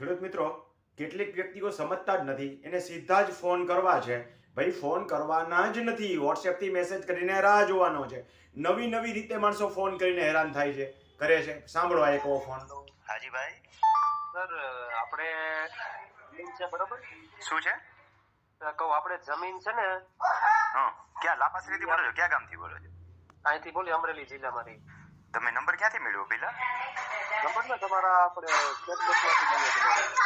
ખેડૂત મિત્રો કેટલીક વ્યક્તિઓ સમજતા જ નથી. એને સીધા જ ફોન કરવા છે. ભાઈ ફોન કરવાના જ નથી. વોટ્સએપથી મેસેજ કરીને રાહ જોવાનો છે. નવી નવી રીતે માણસો ફોન કરીને હેરાન થાય છે કરે છે. સાંભળો આ એક ફોન. હાજી ભાઈ. સર આપણે જમીન છે બરોબર? શું છે? તો કહું આપણે જમીન છે ને હા. ક્યાં? લાપાસરીથી બોલો છો? ક્યાં ગામથી બોલો છો? અહીંથી બોલી અમરેલી જિલ્લામાંથી. તમે નંબર ક્યાંથી મેળવ્યો પેલા? નંબર ને તમારા આપણે.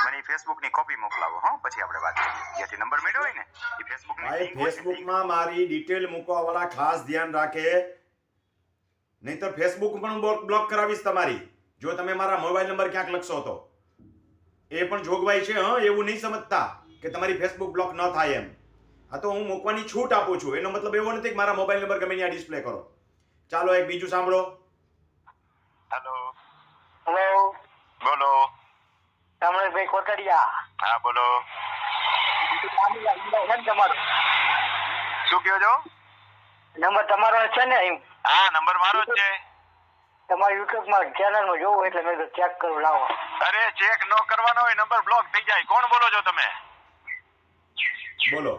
મને ફેસબુકની કોપી મોકલાવો હા. પછી આપણે વાત કરીએ. જેથી નંબર મળ્યો હોય ને એ ફેસબુકની ફેસબુકમાં ફેસબુકમાં મારી ડિટેલ મૂકવાવાળા ખાસ ધ્યાન રાખે. નહીતર ફેસબુક પણ બ્લોક બ્લોક કરાવીશ તમારી. જો તમે મારા મોબાઈલ નંબર ક્યાંક લખશો તો. એ પણ જોગવાઈ છે હં. એવું નહીં સમજતા કે તમારી ફેસબુક બ્લોક ન થાય એમ. આ તો હું મૂકવાની છૂટ આપું છું. એનો મતલબ એવો નથી કે મારા મોબાઈલ નંબર ગમે ત્યાં ડિસ્પ્લે કરો. ચાલો એક બીજું સાંભળો. હેલો હેલો બોલો. રમણભાઈ કોટડિયા? હા બોલો. તમારો શું કહો છો? નંબર તમારો છે ને એમ? હા નંબર મારો જ છે. તમારા યુટ્યુબમાં ચેનલમાં જોવું એટલે મેં ચેક કરું લાવો. અરે ચેક ન કરવાનો હોય નંબર બ્લોક થઈ જાય. કોણ બોલો છો તમે? બોલો.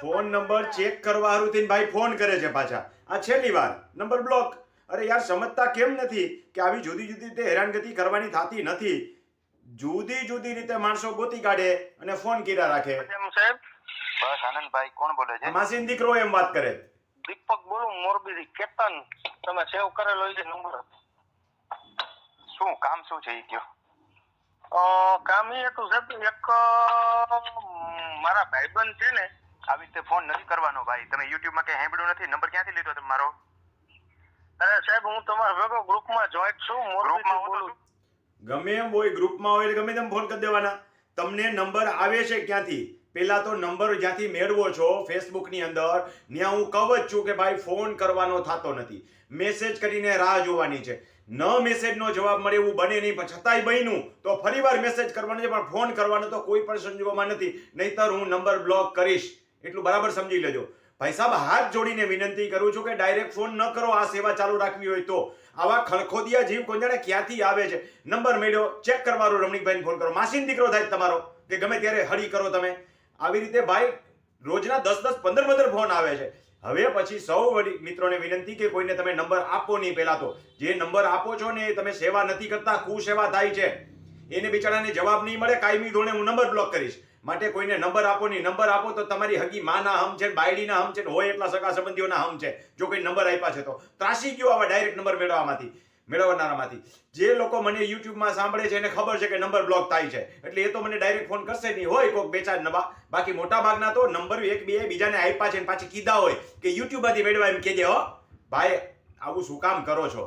ફોન નંબર ચેક કરવા હારુથી ભાઈ ફોન કરે છે પાછા. આ છેલ્લી વાર. નંબર બ્લોક અરે યાર સમજતા કેમ નથી કે આવી જુદી જુદી રીતે હેરાનગતિ કરવાની થતી નથી? જુદી જુદી રીતે માણસો ગોતી કાઢે અને ફોન કર્યા રાખે. સાહેબ? બસ આનંદભાઈ કોણ બોલે છે? માસીન દીકરો એમ વાત કરે. દીપક બોલું મોરબી કેતન તમે સેવ કરેલો છે નંબર શું કામ શું છે એ કયો? અ, કામ એ હતું સાહેબ એક મારા ભાઈબંધ છે ને આવી રીતે ફોન નથી કરવાનો ભાઈ. તમે યુટ્યુબમાં કઈ સાંભળ્યું નથી? નંબર ક્યાંથી લીધો તમે મારો? અરે સાહેબ હું તમારા ભેગો ગ્રુપમાં જોઈન્ટ છું મોરબીથી હું બોલું ગમે એમ હોય ગ્રુપમાં હોય એટલે ગમે તેમ ફોન કરી દેવાના. તમને નંબર આવે છે ક્યાંથી? પેલા તો નંબર જ્યાંથી મેળવો છો ફેસબુકની અંદર ત્યાં હું કહું જ છું કે ભાઈ ફોન કરવાનો થતો નથી. મેસેજ કરીને રાહ જોવાની છે. ન મેસેજનો જવાબ મળે એવું બને નહીં પણ છતાંય બન્યું તો ફરીવાર મેસેજ કરવાનો છે પણ ફોન કરવાનો તો કોઈ પણ સંજોગોમાં નથી. નહીતર હું નંબર બ્લોક કરીશ. એટલું બરાબર સમજી લેજો. ભાઈ સાહેબ, હાથ જોડીને વિનંતી કરું છું કે ડાયરેક્ટ ફોન ન કરો, આ સેવા ચાલુ રાખવી હોય તો. આવા ખળખોદિયા જીવ કોણ જાણે ક્યાંથી આવે છે? નંબર મેળ્યો ચેક કરવાનો, રમણીકભાઈને ફોન કરો. માસીન દીકરો થાય તમારો, કે ગમે ત્યારે હળી કરો તમે. આવી રીતે ભાઈ, રોજના દસ દસ, પંદર પંદર ફોન આવે છે. હવે પછી સૌ મિત્રોને વિનંતી કે કોઈને તમે નંબર આપો નહીં પહેલા તો. જે નંબર આપો છો ને એ તમે સેવા નથી કરતા, કુસેવા થાય છે. એને બિચારાને જવાબ નહીં મળે, કાયમી ધોરણે હું નંબર બ્લોક કરીશ. માટે કોઈને નંબર આપો નહીં. નંબર આપો તો તમારી હગી માના હમ છે, બાયડીના હમ છે હોય એટલા સગા સંબંધીઓના હમ છે. જો કોઈ નંબર આપ્યા છે તો. ત્રાસી ગયો આવા ડાયરેક્ટ નંબર મેળવવામાંથી, મેળવનારામાંથી. જે લોકો મને યુટ્યુબમાં સાંભળે છે એને ખબર છે કે નંબર બ્લોક થાય છે. એટલે એ તો મને ડાયરેક્ટ ફોન કરશે નહીં. હોય કોઈક બે ચાર નવા. બાકી મોટા ભાગના તો નંબર એક, બે બીજાને આપ્યા છે પાછી કીધા હોય કે યુટ્યુબમાંથી મેળવા એમ કહેજે, હો. ભાઈ, આવું શું કામ કરો છો?